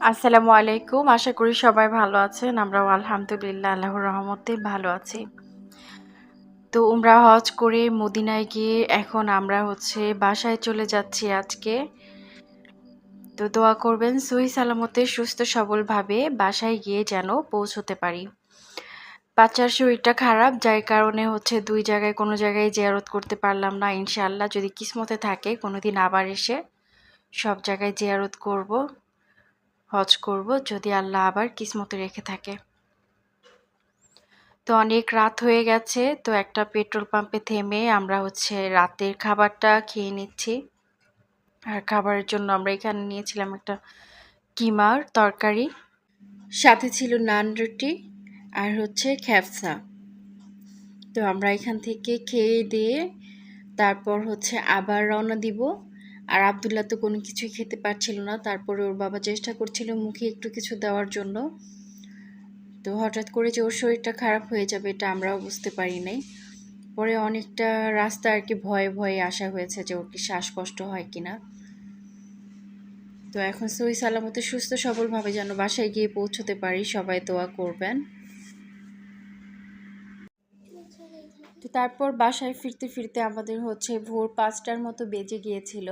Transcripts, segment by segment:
আসসালামু আলাইকুম। আশা করি সবাই ভালো আছেন। আমরাও আলহামদুলিল্লাহ, আল্লাহর রহমতে ভালো আছি। তো উমরা হজ করে মদিনায় গিয়ে এখন আমরা হচ্ছে বাসায় চলে যাচ্ছি আজকে। তো দোয়া করবেন, সহি সালামতে, সুস্থ, সবলভাবে বাসায় গিয়ে যেন পৌঁছতে পারি। বাচ্চার শরীরটা খারাপ, যার কারণে হচ্ছে দুই জায়গায়, কোনো জায়গায় জিয়ারত করতে পারলাম না। ইনশাআল্লাহ যদি কিসমতে থাকে কোনো দিন আবার এসে সব জায়গায় জিয়ারত করব। হজ করব যদি আল্লাহ আবার কিসমতে রেখে থাকে। তো অনেক রাত হয়ে গেছে, তো একটা পেট্রোল পাম্পে থেমে আমরা হচ্ছে রাতের খাবারটা খেয়ে নিচ্ছি। আর খাবারের জন্য আমরা এখানে নিয়েছিলাম একটা কিমার তরকারি, সাথে ছিল নান রুটি আর হচ্ছে খ্যাপসা। তো আমরা এখান থেকে খেয়ে দিয়ে তারপর হচ্ছে আবার রওনা দিব। আর আবদুল্লাহ তো কোনো কিছুই খেতে পারছিল না। তারপরে ওর বাবা চেষ্টা করছিল মুখে একটু কিছু দেওয়ার জন্য। তো হঠাৎ করে যে ওর শরীরটা খারাপ হয়ে যাবে এটা আমরাও বুঝতে পারি নাই। পরে অনেকটা রাস্তা আর কি ভয়ে ভয়ে আসা হয়েছে যে ওর কি শ্বাসকষ্ট হয় কিনা তো এখন সহি সালামতে সুস্থ সবলভাবে যেন বাসায় গিয়ে পৌঁছতে পারি, সবাই দোয়া করবেন। তো তারপর বাসায় ফিরতে ফিরতে আমাদের হচ্ছে ভোর পাঁচটার মতো বেজে গিয়েছিল।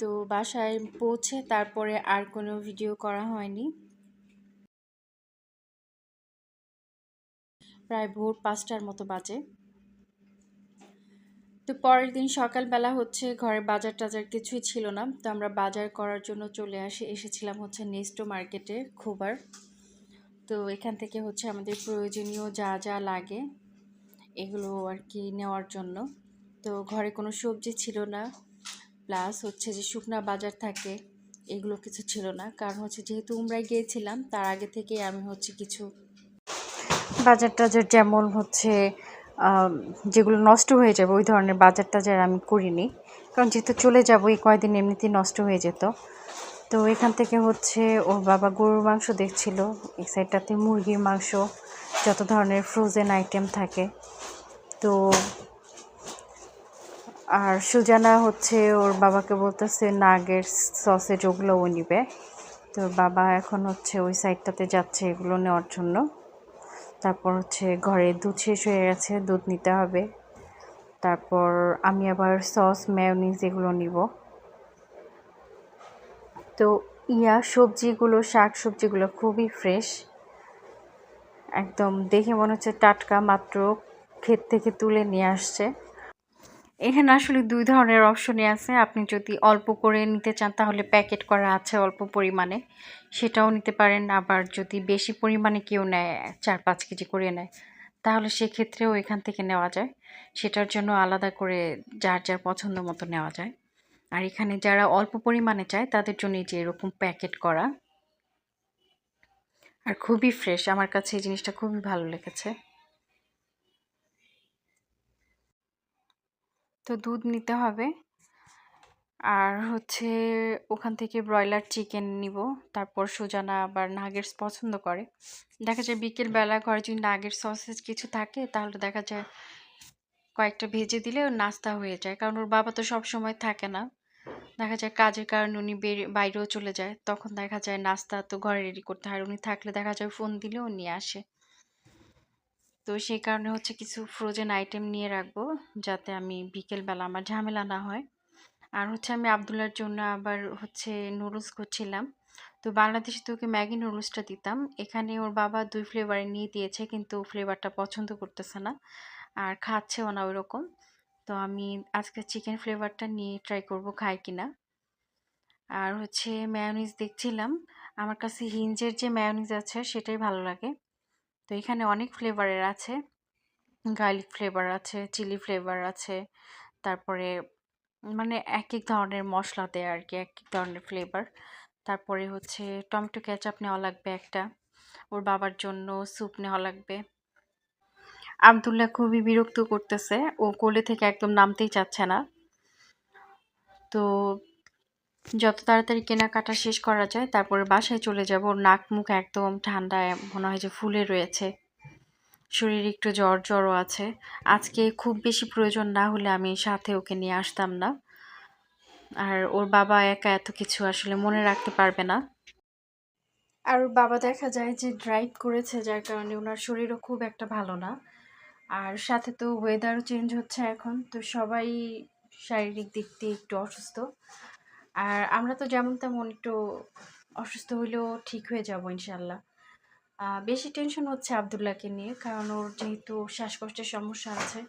তো বাসায় পৌঁছে তারপরে আর কোনো ভিডিও করা হয়নি। প্রায় ভোর পাঁচটার মতো বাজে। তো পরের দিন সকালবেলা হচ্ছে ঘরে বাজার টাজার কিছুই ছিল না। তো আমরা বাজার করার জন্য চলে আসি, এসেছিলাম হচ্ছে নেস্টো মার্কেটে খুবার। তো এখান থেকে হচ্ছে আমাদের প্রয়োজনীয় যা যা লাগে এগুলো আর কি নেওয়ার জন্য। তো ঘরে কোনো সবজি ছিল না। প্লাস হচ্ছে যে শুকনা বাজার থাকে, এগুলো কিছু ছিল না। কারণ হচ্ছে যেহেতু উমরায় গিয়েছিলাম, তার আগে থেকে আমি হচ্ছে কিছু বাজার টাজার যেমন হচ্ছে যেগুলো নষ্ট হয়ে যাবে, ওই ধরনের বাজার টাজার আমি করিনি। কারণ যেহেতু চলে যাব, এই কয়দিন এমনিতেই নষ্ট হয়ে যেত। তো এখান থেকে হচ্ছে ওর বাবা গরুর মাংস দেখছিল, এই সাইডটাতে মুরগির মাংস, যত ধরনের ফ্রোজেন আইটেম থাকে। তো আর সুজানা হচ্ছে ওর বাবাকে বলতেছে নাগের সসেজ ওগুলো ও নিবে। তো বাবা এখন হচ্ছে ওই সাইডটাতে যাচ্ছে এগুলো নেওয়ার জন্য। তারপর হচ্ছে ঘরে দুধ শেষ হয়ে গেছে, দুধ নিতে হবে। তারপর আমি আবার সস ম্যায়োনিজ এগুলো নিব। তো ইয়া সবজিগুলো, শাক সবজিগুলো খুবই ফ্রেশ একদম দেখে মনে হচ্ছে টাটকা মাত্র ক্ষেত থেকে তুলে নিয়ে আসছে। এখানে আসলে দুই ধরনের অপশনই আছে। আপনি যদি অল্প করে নিতে চান, তাহলে প্যাকেট করা আছে অল্প পরিমাণে। সেটাও নিতে পারেন। আবার যদি বেশি পরিমাণে কেউ নেয়, চার পাঁচ কেজি করে নেয়, তাহলে সেক্ষেত্রেও এখান থেকে নেওয়া যায়। সেটার জন্য আলাদা করে যার যার পছন্দ মতো নেওয়া যায়। আর এখানে যারা অল্প পরিমাণে চায়, তাদের জন্য যে এরকম প্যাকেট করা। আর খুবই ফ্রেশ আমার কাছে এই জিনিসটা খুবই ভালো লেগেছে। তো দুধ নিতে হবে। আর হচ্ছে ওখান থেকে ব্রয়লার চিকেন নিব, তারপর সুজানা আবার নাগেটস পছন্দ করে। দেখা যায় বিকেলবেলা ঘরে যদি নাগের সসেজ কিছু থাকে, তাহলে দেখা যায় কয়েকটা ভেজে দিলে ওর নাস্তা হয়ে যায়। কারণ ওর বাবা তো সব সময় থাকে না। দেখা যায় কাজের কারণে উনি বাইরেও চলে যায়। তখন দেখা যায় নাস্তা তো ঘরে রেডি করতে হয়। উনি থাকলে দেখা যায় ফোন দিলেও নিয়ে আসে। তো সেই কারণে হচ্ছে কিছু ফ্রোজেন আইটেম নিয়ে রাখব, যাতে আমি বিকেলবেলা আমার ঝামেলা না হয়। আর হচ্ছে আমি আবদুল্লার জন্য আবার হচ্ছে নুডলস করছিলাম তো বাংলাদেশে তো ওকে ম্যাগি নুডলসটা দিতাম। এখানে ওর বাবা দুই ফ্লেভারে নিয়ে দিয়েছে, কিন্তু ফ্লেভারটা পছন্দ করতেছে না আর খাচ্ছেও না ওই রকম তো আমি আজকে চিকেন ফ্লেভারটা নিয়ে ট্রাই করব খাই কিনা। আর হচ্ছে ম্যায়োনিজ দেখছিলাম। আমার কাছে হিঞ্জের যে ম্যায়োনিজ আছে সেটাই ভালো লাগে। তো এখানে অনেক ফ্লেভারের আছে। গার্লিক ফ্লেভার আছে চিলি ফ্লেভার আছে, তারপরে মানে এক এক ধরনের মশলা দেয় আর কি এক এক ধরনের ফ্লেভার তারপরে হচ্ছে টমেটো ক্যাচাপ নেওয়া লাগবে একটা, ওর বাবার জন্য স্যুপ নেওয়া লাগবে। আবদুল্লাহ খুবই বিরক্ত করতেছে, ও কোলে থেকে একদম নামতেই চাচ্ছে না। তো যত তাড়াতাড়ি কেনাকাটা শেষ করা যায়, তারপরে বাসায় চলে যাব। নাক মুখ একদম ঠান্ডায়, মনে হয় যে ফুলে রয়েছে। শরীর একটু জ্বর জ্বরও আছে। আজকে খুব বেশি প্রয়োজন না হলে আমি সাথে ওকে নিয়ে আসতাম না। আর ওর বাবা একা এত কিছু আসলে মনে রাখতে পারবে না। আর ওর বাবা দেখা যায় যে ড্রাইভ করেছে, যার কারণে ওনার শরীরও খুব একটা ভালো না। আর সাথে তো ওয়েদারও চেঞ্জ হচ্ছে এখন, তো সবাই শারীরিক দিক দিয়ে একটু অসুস্থ। আর আমরা তো যেমন তেমন একটু অসুস্থ হইলেও ঠিক হয়ে যাব ইনশাল্লাহ। বেশি টেনশন হচ্ছে আবদুল্লাহকে নিয়ে, কারণ ওর যেহেতু শ্বাসকষ্টের সমস্যা আছে।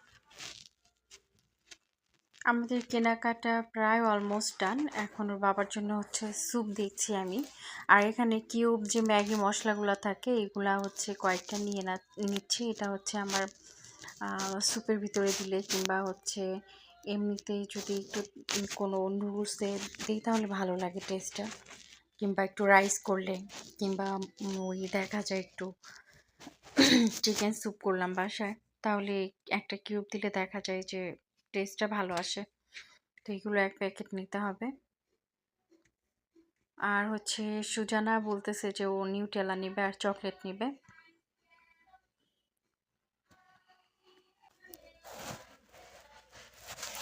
আমাদের কেনাকাটা প্রায় অলমোস্ট ডান এখন ওর বাবার জন্য হচ্ছে স্যুপ দিচ্ছি আমি। আর এখানে কিউব যে ম্যাগি মশলাগুলো থাকে, এগুলা হচ্ছে কয়েকটা নিয়ে না, নিচ্ছি। এটা হচ্ছে আমার স্যুপের ভিতরে দিলে কিংবা হচ্ছে এমনিতেই যদি একটু কোনো নুডলসে দিই, তাহলে ভালো লাগে টেস্টটা কিংবা একটু রাইস করলে, কিংবা ওই দেখা যায় একটু চিকেন স্যুপ করলাম বাসায়, তাহলে একটা কিউব দিলে দেখা যায় যে টেস্টটা ভালো আসে। তো এগুলো এক প্যাকেট নিতে হবে। আর হচ্ছে সুজানা বলতেছে যে ও নিউটেলা নেবে আর চকলেট নেবে।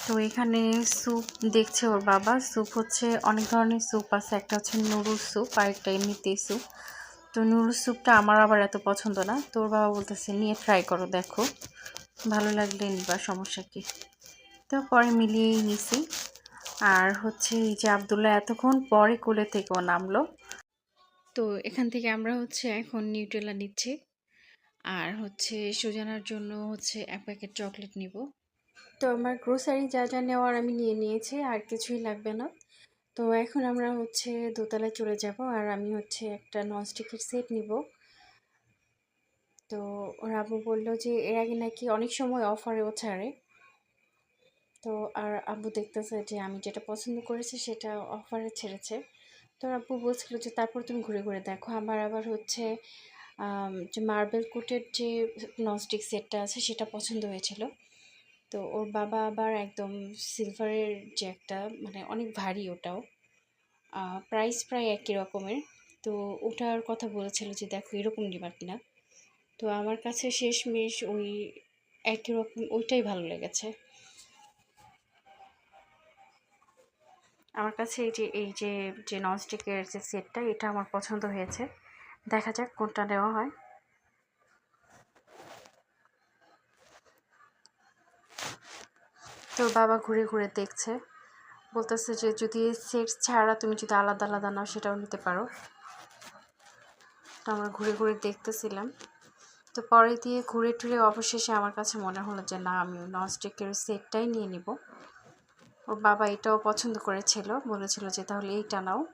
তো এখানে স্যুপ দেখছে ওর বাবা। স্যুপ হচ্ছে অনেক ধরনের স্যুপ আছে। একটা হচ্ছে নুডলস স্যুপ আর একটা এমনিতেই স্যুপ তো নুডলস স্যুপটা আমার আবার এত পছন্দ না। তো ওর বাবা বলতেছে, নিয়ে ট্রাই করো, দেখো। ভালো লাগলে নিবা, সমস্যা কি? তো পরে মিলিয়েই নিছি। আর হচ্ছে এই যে আবদুল্লাহ এতক্ষণ পরে কোলে থেকে ও নামলো। তো এখান থেকে আমরা হচ্ছে এখন নিউট্রেলা নিচ্ছি। আর হচ্ছে সুজানার জন্য হচ্ছে এক প্যাকেট চকলেট নিব। তো আমার গ্রোসারি যা যা নেওয়ার আমি নিয়ে নিয়েছি, আর কিছুই লাগবে না। তো এখন আমরা হচ্ছে দোতলায় চলে যাব, আর আমি হচ্ছে একটা ননস্টিকের সেট নিব। তো ওর আব্বু বলল যে, এর আগে নাকি অনেক সময় অফারেও ছাড়ে। তো আর আব্বু দেখতেছে যে, আমি যেটা পছন্দ করেছি সেটা অফারে ছেড়েছে। তো আব্বু বলছিল যে, তারপর তুমি ঘুরে ঘুরে দেখো। আমার আবার হচ্ছে যে মার্বেল কোটের যে ননস্টিক সেটটা আছে, সেটা পছন্দ হয়েছিল। তো ওর বাবা আবার একদম সিলভারের যে একটা মানে অনেক ভারী ওটাও। প্রাইস প্রায় একই রকমের। তো ওটার কথা বলেছিল যে, দেখো, এরকম নিবার কিনা? তো আমার কাছে শেষমেশ ওই একই রকম, ওইটাই ভালো লেগেছে। আমার কাছে এই যে এই যে যে ননস্টিকের যে সেটটা এটা আমার পছন্দ হয়েছে। দেখা যাক কোনটা নেওয়া হয়। তো বাবা ঘুরে ঘুরে দেখছে। বলতেছে যে, যদি সেট ছাড়া তুমি যদি আলাদা আলাদা নাও, সেটাও নিতে পারো। তো আমরা ঘুরে ঘুরে দেখতেছিলাম। তো পরে দিয়ে ঘুরে টুরে অবশেষে আমার কাছে মনে হলো যে, না আমি ননস্টিকের সেটটাই নিয়ে নিব। ওর বাবা এটাও পছন্দ করেছিল, বলেছিল যে, তাহলে এইটা নাও।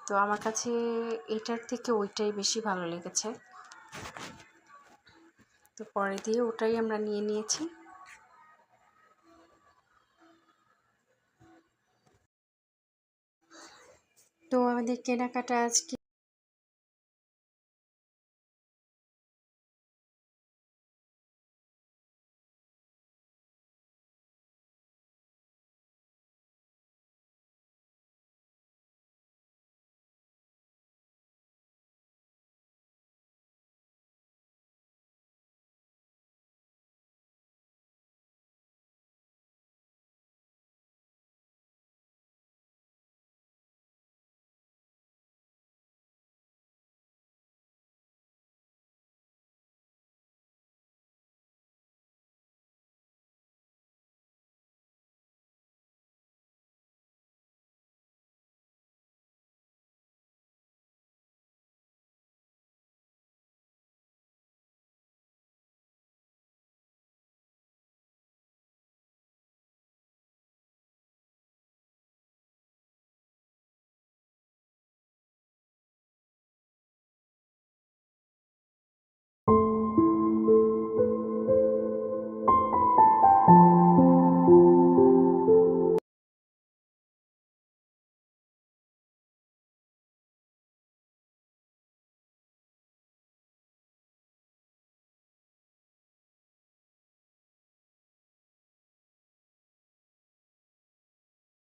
তো আমার কাছে এটার থেকে ওইটাই বেশি ভালো লেগেছে। তো পরে দিয়ে ওটাই আমরা নিয়ে নিয়েছি। তো আমাদের কেনাকাটা আজকে